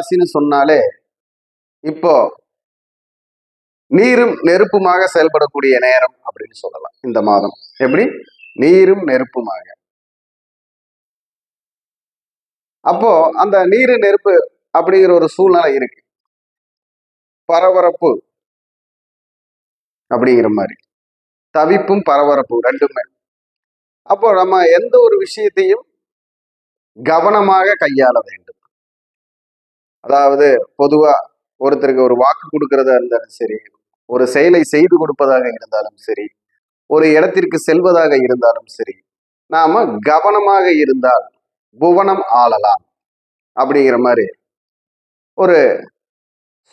ராசின்னு சொன்னாலே இப்போ நீரும் நெருப்புமாக செயல்படக்கூடிய நேரம் அப்படின்னு சொல்லலாம். இந்த மாதம். எப்படி? நீரும் நெருப்புமாக. அப்போ அந்த நீரு நெருப்பு அப்படிங்கிற ஒரு சூழ்நிலை இருக்கு. பரபரப்பு அப்படிங்கிற மாதிரி. தவிப்பும் பரபரப்பு ரெண்டுமே. அப்போ நம்ம எந்த ஒரு விஷயத்தையும் கவனமாக கையாள வேண்டும் அதாவது பொதுவா ஒருத்தருக்கு ஒரு வாக்கு கொடுக்கறதா இருந்தாலும் சரி ஒரு செயலை செய்து கொடுப்பதாக இருந்தாலும் சரி ஒரு இடத்திற்கு செல்வதாக இருந்தாலும் சரி நாம கவனமாக இருந்தால் புவனம் ஆளலாம் அப்படிங்கிற மாதிரி ஒரு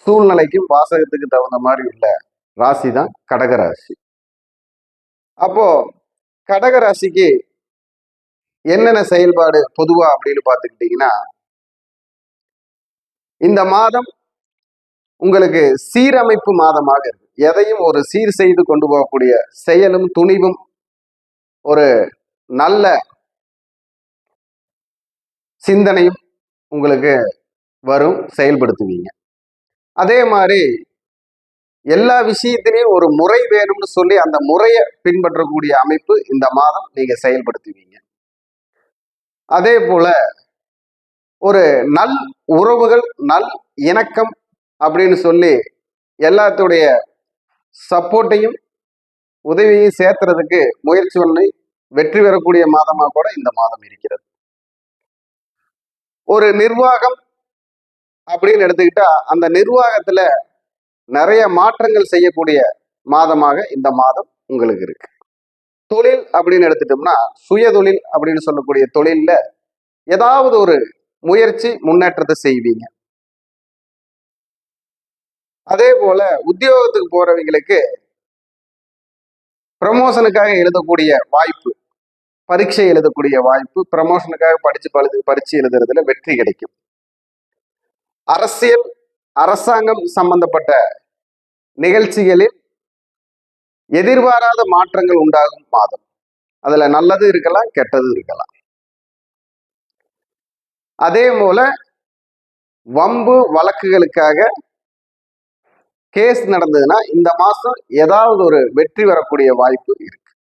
சூழ்நிலைக்கும் வாசகத்துக்கு தகுந்த மாதிரி உள்ள ராசி தான் கடகராசி அப்போ கடகராசிக்கு என்னென்ன செயல்பாடு பொதுவா அப்படின்னு பார்த்துக்கிட்டீங்கன்னா இந்த மாதம் உங்களுக்கு சீரமைப்பு மாதமாக இருக்கு. எதையும் ஒரு சீர் செய்து கொண்டு போகக்கூடிய செயலும் துணிவும் ஒரு நல்ல சிந்தனையும் உங்களுக்கு வரும் செயல்படுத்துவீங்க. அதே மாதிரி எல்லா விஷயத்திலையும் ஒரு முறை வேணும்னு சொல்லி அந்த முறையை பின்பற்றக்கூடிய அமைப்பு இந்த மாதம் நீங்க செயல்படுத்துவீங்க. அதே போல ஒரு நல் உறவுகள் நல் இணக்கம் அப்படின்னு சொல்லி எல்லாத்துடைய சப்போர்ட்டையும் உதவியையும் சேர்த்துறதுக்கு முயற்சி ஒன்றை வெற்றி பெறக்கூடிய மாதமா கூட இந்த மாதம் இருக்கிறது. ஒரு நிர்வாகம் அப்படின்னு எடுத்துக்கிட்டா அந்த நிர்வாகத்துல நிறைய மாற்றங்கள் செய்யக்கூடிய மாதமாக இந்த மாதம் உங்களுக்கு இருக்கு. தொழில் அப்படின்னு எடுத்துட்டோம்னா சுய தொழில் அப்படின்னு சொல்லக்கூடிய தொழில்ல ஏதாவது ஒரு முயற்சி முன்னேற்றத்தை செய்வீங்க. அதே போல உத்தியோகத்துக்கு போறவங்களுக்கு ப்ரமோஷனுக்காக எழுதக்கூடிய வாய்ப்பு பரீட்சை எழுதக்கூடிய வாய்ப்பு ப்ரமோஷனுக்காக படிச்சு பழுது பரீட்சை எழுதுறதுல வெற்றி கிடைக்கும். அரசியல் அரசாங்கம் சம்பந்தப்பட்ட நிகழ்ச்சிகளில் எதிர்பாராத மாற்றங்கள் உண்டாகும் மாதம். அதுல நல்லது இருக்கலாம் கெட்டது இருக்கலாம். அதே போல வம்பு வழக்குகளுக்காக கேஸ் நடந்ததுன்னா இந்த மாசம் ஏதாவது ஒரு வெற்றி வரக்கூடிய வாய்ப்பு இருக்கு.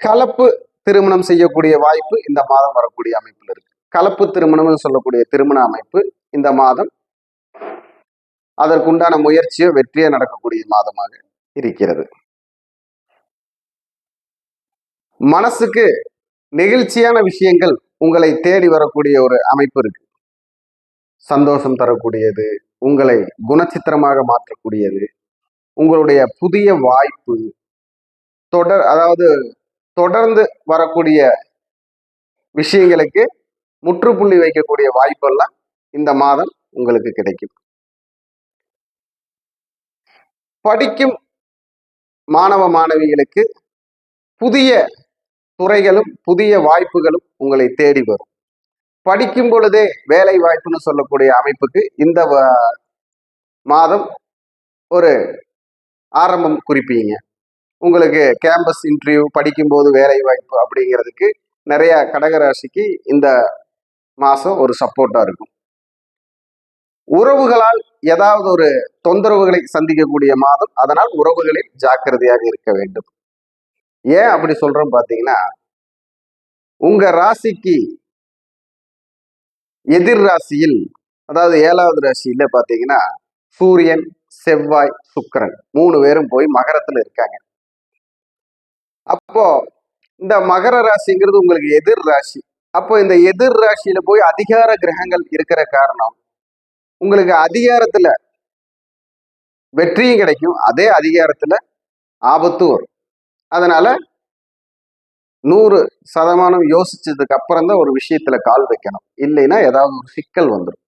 கலப்பு திருமணம் செய்யக்கூடிய வாய்ப்பு இந்த மாதம் வரக்கூடிய அமைப்பில் இருக்கு. கலப்பு திருமணம்னு சொல்லக்கூடிய திருமண அமைப்பு இந்த மாதம் அதற்குண்டான முயற்சியோ வெற்றியோ நடக்கக்கூடிய மாதமாக இருக்கிறது. மனசுக்கு நெகிழ்ச்சியான விஷயங்கள் உங்களை தேடி வரக்கூடிய ஒரு அமைப்பு இருக்கு. சந்தோஷம் தரக்கூடியது உங்களை குணச்சித்திரமாக மாற்றக்கூடியது உங்களுடைய புதிய வாய்ப்பு தொடர் அதாவது தொடர்ந்து வரக்கூடிய விஷயங்களுக்கு முற்றுப்புள்ளி வைக்கக்கூடிய வாய்ப்பெல்லாம் இந்த மாதம் உங்களுக்கு கிடைக்கும். படிக்கும் மாணவ மாணவிகளுக்கு புதிய துறைகளும் புதிய வாய்ப்புகளும் உங்களை தேடி வரும். படிக்கும் பொழுதே வேலை வாய்ப்புன்னு சொல்லக்கூடிய அமைப்புக்கு இந்த வ- மாதம் ஒரு ஆரம்பம் குறிப்பீங்க. உங்களுக்கு கேம்பஸ் இன்டர்வியூ படிக்கும்போது வேலை வாய்ப்பு அப்படிங்கிறதுக்கு நிறைய கடகராசிக்கு இந்த மாதம் ஒரு சப்போர்ட்டாக இருக்கும். உறவுகளால் ஏதாவது ஒரு தொந்தரவுகளை சந்திக்கக்கூடிய மாதம். அதனால் உறவுகளில் ஜாக்கிரதையாக இருக்க வேண்டும். ஏன் அப்படி சொல்றோம் பாத்தீங்கன்னா உங்க ராசிக்கு எதிர் ராசியில் அதாவது ஏழாவது ராசியில பாத்தீங்கன்னா சூரியன் செவ்வாய் சுக்கிரன் மூணு பேரும் போய் மகரத்துல இருக்காங்க. அப்போ இந்த மகர ராசிங்கிறது உங்களுக்கு எதிர் ராசி. அப்போ இந்த எதிர் ராசியில போய் அதிகார கிரகங்கள் இருக்கிற காரணம் உங்களுக்கு அதிகாரத்துல வெற்றியும் கிடைக்கும் அதே அதிகாரத்துல ஆபத்தும் வரும். அதனால நூறு சதமானம் யோசிச்சதுக்கு அப்புறம் தான் ஒரு விஷயத்துல கால் வைக்கணும். இல்லைன்னா ஏதாவது ஒரு சிக்கல் வந்துடும்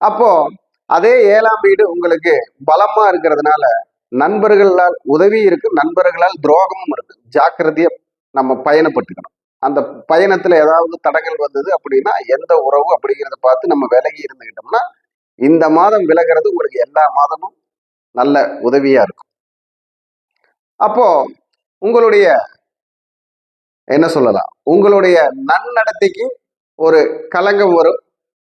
அப்போ அதே ஏழாம் வீடு உங்களுக்கு பலமா இருக்கிறதுனால நண்பர்களால் உதவி இருக்கு நண்பர்களால் துரோகமும் இருக்கு. ஜாக்கிரதையை நம்ம பயணப்பட்டுக்கணும். அந்த பயணத்துல ஏதாவது தடங்கள் வந்தது அப்படின்னா எந்த உறவு அப்படிங்கிறத பார்த்து நம்ம விலகி இருந்துகிட்டோம்னா இந்த மாதம் விலகிறது உங்களுக்கு எல்லா மாதமும் நல்ல உதவியா இருக்கும். அப்போ உங்களுடைய என்ன சொல்லலாம்? உங்களுடைய நன்னடத்தைக்கு ஒரு கலங்கம் வரும்.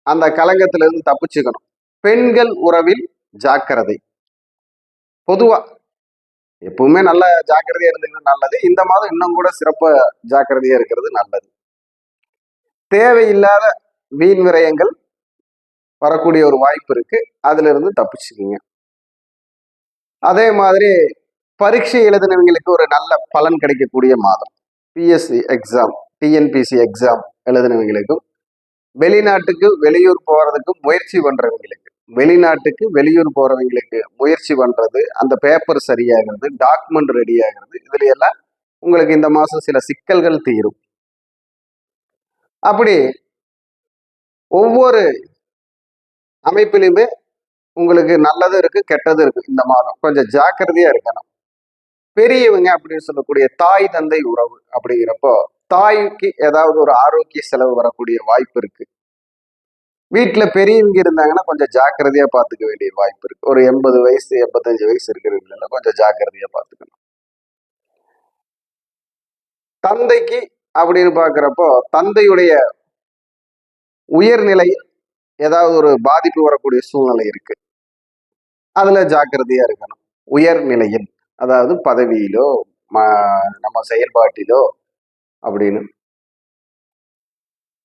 அந்த கலங்கத்திலிருந்து தப்பிச்சுக்கணும். பெண்கள் உறவில் ஜாக்கிரதை. பொதுவா எப்பவுமே நல்ல ஜாக்கிரதையா இருந்துக்கிறது நல்லது. இந்த மாதம் இன்னும் கூட சிறப்பு ஜாக்கிரதையா இருக்கிறது நல்லது. தேவையில்லாத வீண் விரயங்கள் வரக்கூடிய ஒரு வாய்ப்பு இருக்கு. அதுல இருந்து தப்பிச்சுக்கிங்க. அதே மாதிரி பரீட்சை எழுதினவங்களுக்கு ஒரு நல்ல பலன் கிடைக்கக்கூடிய மாதம். பிஎஸ்சி எக்ஸாம் டிஎன்பிசி எக்ஸாம் எழுதினவங்களுக்கும் வெளிநாட்டுக்கு வெளியூர் போகிறதுக்கும் முயற்சி பண்றவங்களுக்கு. வெளிநாட்டுக்கு வெளியூர் போறவங்களுக்கு முயற்சி பண்ணுறது அந்த பேப்பர் சரியாகிறது டாக்குமெண்ட் ரெடி ஆகிறது இதுல எல்லாம் உங்களுக்கு இந்த மாதம் சில சிக்கல்கள் தீரும். அப்படி ஒவ்வொரு அமைப்பிலையுமே உங்களுக்கு நல்லது இருக்கு கெட்டது இருக்கு இந்த மாதம். கொஞ்சம் ஜாக்கிரதையாக இருக்கணும். பெரியவங்க அப்படின்னு சொல்லக்கூடிய தாய் தந்தை உறவு அப்படிங்கிறப்போ தாய்க்கு ஏதாவது ஒரு ஆரோக்கிய செலவு வரக்கூடிய வாய்ப்பு இருக்கு. வீட்டுல பெரியவங்க இருந்தாங்கன்னா கொஞ்சம் ஜாக்கிரதையா பார்த்துக்க வேண்டிய வாய்ப்பு இருக்கு. ஒரு எண்பது வயசு எண்பத்தஞ்சு வயசு இருக்கிறவங்கள கொஞ்சம் ஜாக்கிரதையா பார்த்துக்கணும் தந்தைக்கு அப்படின்னு பார்க்குறப்போ தந்தையுடைய உயர்நிலையில் ஏதாவது ஒரு பாதிப்பு வரக்கூடிய சூழ்நிலை இருக்கு. அதுல ஜாக்கிரதையா இருக்கணும். உயர்நிலையில். அதாவது பதவியிலோ நம்ம செயல்பாட்டிலோ அப்படின்னு.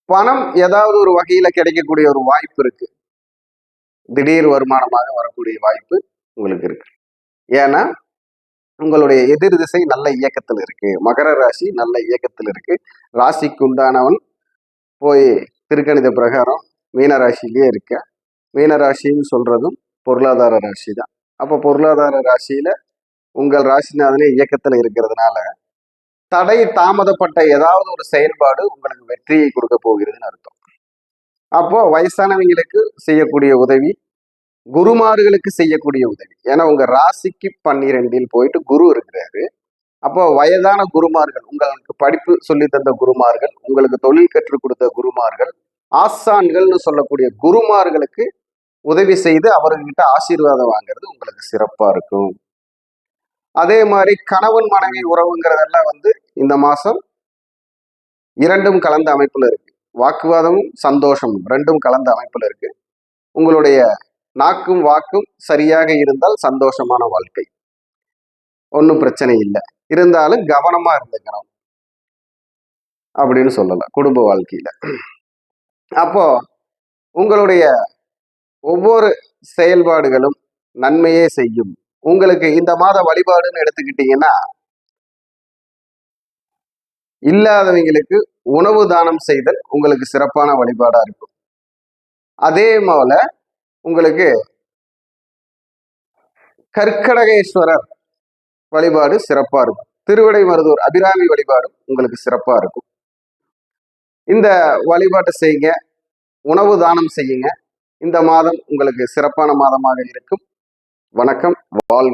பணம் ஏதாவது ஒரு வகையில கிடைக்கக்கூடிய ஒரு வாய்ப்பு இருக்கு. திடீர் வருமானமாக வரக்கூடிய வாய்ப்பு உங்களுக்கு இருக்கு. ஏன்னா உங்களுடைய எதிர் திசை நல்ல இயக்கத்தில் இருக்கு. மகர ராசி நல்ல இயக்கத்தில் இருக்கு. ராசிக்கு உண்டானவன் போய் திருக்கணித பிரகாரம் மீனராசிலேயே இருக்க. மீனராசின்னு சொல்றதும் பொருளாதார ராசி தான் அப்போ பொருளாதார ராசியில உங்கள் ராசிநாதனே இயக்கத்தில் இருக்கிறதுனால தடை தாமதப்பட்ட ஏதாவது ஒரு செயல்பாடு உங்களுக்கு வெற்றியை கொடுக்க போகிறதுன்னு அர்த்தம். அப்போ வயசானவங்களுக்கு செய்யக்கூடிய உதவி குருமார்களுக்கு செய்யக்கூடிய உதவி. ஏன்னா உங்க ராசிக்கு பன்னிரெண்டில் போயிட்டு குரு இருக்கிறாரு. அப்போ வயதான குருமார்கள் உங்களுக்கு படிப்பு சொல்லி தந்த குருமார்கள் உங்களுக்கு தொழில் கற்றுக் கொடுத்த குருமார்கள் ஆசான்கள்னு சொல்லக்கூடிய குருமார்களுக்கு உதவி செய்து அவர்கிட்ட ஆசீர்வாதம் வாங்குறது உங்களுக்கு சிறப்பா இருக்கும். அதே மாதிரி கணவன் மனைவி உறவுங்கிறதெல்லாம் வந்து இந்த மாதம் இரண்டும் கலந்த அமைப்பில் இருக்கு. வாக்குவாதமும் சந்தோஷமும் ரெண்டும் கலந்த அமைப்பில் இருக்கு. உங்களுடைய நாக்கும் வாக்கும் சரியாக இருந்தால் சந்தோஷமான வாழ்க்கை. ஒன்றும் பிரச்சனை இல்லை. இருந்தாலும் கவனமாக இருந்துக்கணும். அப்படின்னு சொல்லலாம் குடும்ப வாழ்க்கையில. அப்போ உங்களுடைய ஒவ்வொரு செயல்பாடுகளும் நன்மையே செய்யும். உங்களுக்கு இந்த மாத வழிபாடுன்னு எடுத்துக்கிட்டீங்கன்னா இல்லாதவங்களுக்கு உணவு தானம் செய்தல் உங்களுக்கு சிறப்பான வழிபாடா இருக்கும். அதே போல உங்களுக்கு கற்கடகேஸ்வரர் வழிபாடு சிறப்பா இருக்கும். திருவிடை மருதூர் அபிராமி வழிபாடும் உங்களுக்கு சிறப்பா இருக்கும். இந்த வழிபாட்டை செய்யுங்க உணவு தானம் செய்யுங்க. இந்த மாதம் உங்களுக்கு சிறப்பான மாதமாக இருக்கும். வணக்கம் வாழ்க